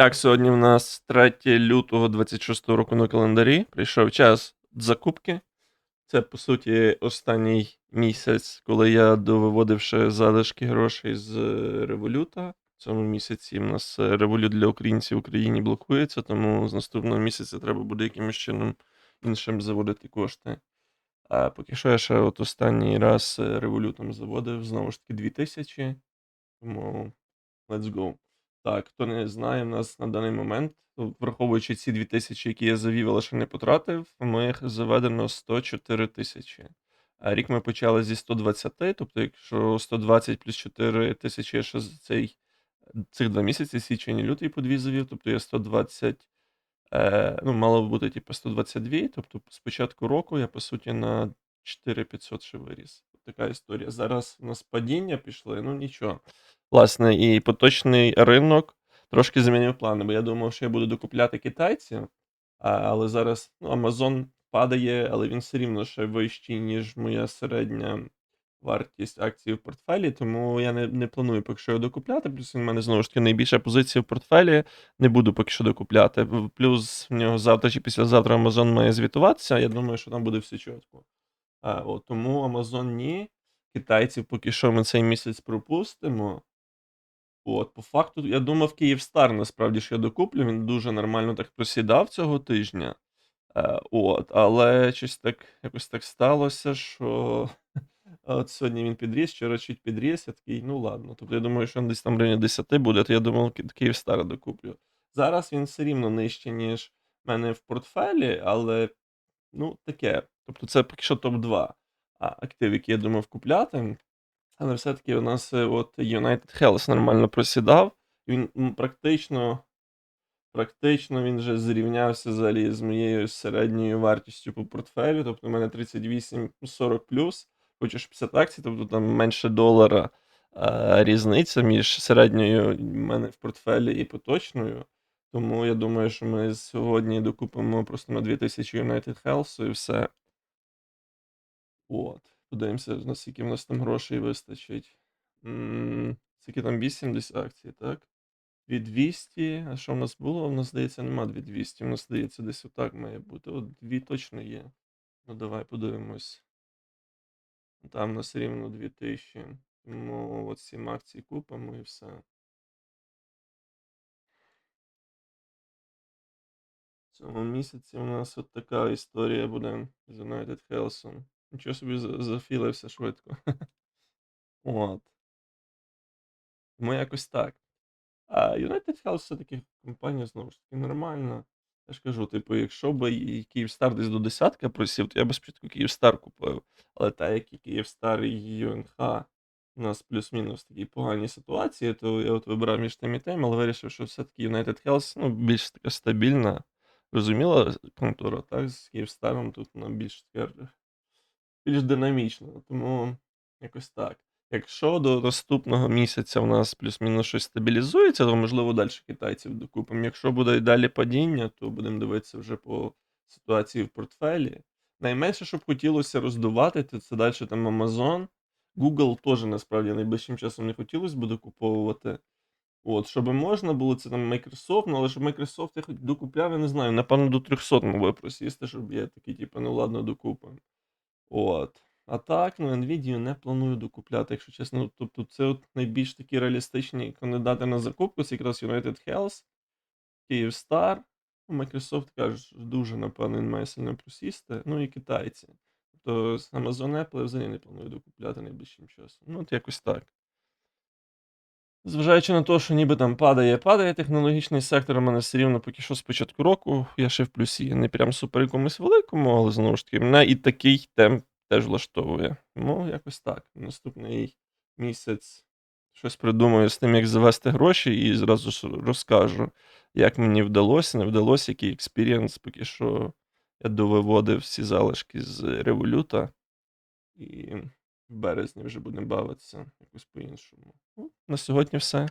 Так, сьогодні в нас 3 лютого 26 року на календарі. Прийшов час закупки. Це, по суті, останній місяць, коли я довиводивши залишки грошей з е, революта. В цьому місяці в нас е, револют для українців в Україні блокується, тому з наступного місяця треба буде якимось чином іншим заводити кошти. А поки що я ще от останній раз е, револютом заводив знову ж таки 2000. Тому let's go. Так, хто не знає, в нас на даний момент, враховуючи ці 2000, які я завів, але ще не потратив, в моїх заведено 104 тисячі. А рік ми почали зі 120, тобто, якщо 120 плюс 4 тисячі ще за цей, цих два місяці, січень і лютий по дві завів, тобто я 120, е, ну, мало бути типу 122, тобто з початку року я, по суті, на 4500 ще виріс. Така історія. Зараз у нас падіння пішли, ну нічого. Власне, і поточний ринок трошки змінив плани, бо я думав, що я буду докупляти китайців, але зараз ну, Amazon падає, але він все рівно ще вищий, ніж моя середня вартість акцій в портфелі, тому я не, не планую поки що його докупляти. Плюс він в мене знову ж таки найбільша позиція в портфелі. Не буду поки що докупляти. Плюс в нього завтра чи післязавтра Amazon має звітуватися. Я думаю, що там буде все чітко. А, от, тому Amazon ні. Китайців поки що ми цей місяць пропустимо. От, по факту, я думав, Київстар насправді що я докуплю. Він дуже нормально так просідав цього тижня. Е, от, але щось так якось так сталося, що от сьогодні він підріс, вчора чуть підріс, я такий, ну ладно. Тобто я думаю, що він десь там в районі 10 буде, то я думав, Ки- Київстар докуплю. Зараз він все рівно нижче, ніж в мене в портфелі, але ну таке. Тобто це поки що топ-2 актив, які я думав купляти. Але все-таки у нас е, от United Health нормально просідав. Він практично, практично він вже зрівнявся взагалі з моєю середньою вартістю по портфелю. Тобто у мене 38-40 плюс, хочеш 50 акцій, тобто там менше долара а, різниця між середньою в мене в портфелі і поточною. Тому я думаю, що ми сьогодні докупимо просто на 2000 United Health і все. От. Подивимося, наскільки в нас там грошей вистачить. Скільки там 80 акцій, так? 2200. А що в нас було? У нас, здається, нема 2200. У нас, здається, десь отак має бути. От дві точно є. Ну, давай подивимось. Там у нас рівно 2000. Тому от 7 акцій купимо і все. В цьому місяці у нас от така історія буде з United Health. Нічого собі за- зафілився швидко. От. Тому якось так. А United Health все-таки компанія знову ж таки нормальна. Я ж кажу, типу, якщо б Київстар десь до десятки просів, то я б спочатку Київстар купив. Але так як і Київстар і ЮНХ у нас плюс-мінус в такій поганій ситуації, то я от вибирав між тим і тим, але вирішив, що все-таки United Health ну, більш така стабільна, розуміла контора, так? З Київстаром тут вона більш така більш динамічна. Тому якось так. Якщо до наступного місяця в нас плюс-мінус щось стабілізується, то можливо далі китайців докупимо. Якщо буде і далі падіння, то будемо дивитися вже по ситуації в портфелі. Найменше, що б хотілося роздувати, то це далі там Amazon. Google теж насправді найближчим часом не хотілося б докуповувати. От, щоб можна було, це там Microsoft, ну але щоб Microsoft я хоч докупляв, я не знаю, напевно, до 300 мав би просісти, щоб я такий, типу, ну ладно, докупимо. От. А так, ну, Nvidia не планую докупляти, якщо чесно. Ну, Тобто, це от найбільш такі реалістичні кандидати на закупку, це якраз United Health, Kyivstar. Ну, Microsoft каже, дуже, напевно, він має сильно просісти. Ну і китайці. Тобто Amazon Apple я взагалі не планую докупляти найближчим часом. Ну, от якось так. Зважаючи на те, що ніби там падає, падає технологічний сектор, у мене все рівно поки що з початку року я ще в плюсі. Не прям супер якомусь великому, але знову ж таки, мене і такий темп теж влаштовує. Ну, якось так. Наступний місяць щось придумаю з тим, як завести гроші, і зразу ж розкажу, як мені вдалося, не вдалося, який експірієнс, поки що я довиводив всі залишки з революта. І в березні вже будемо бавитися якось по-іншому. Ну, на сьогодні все.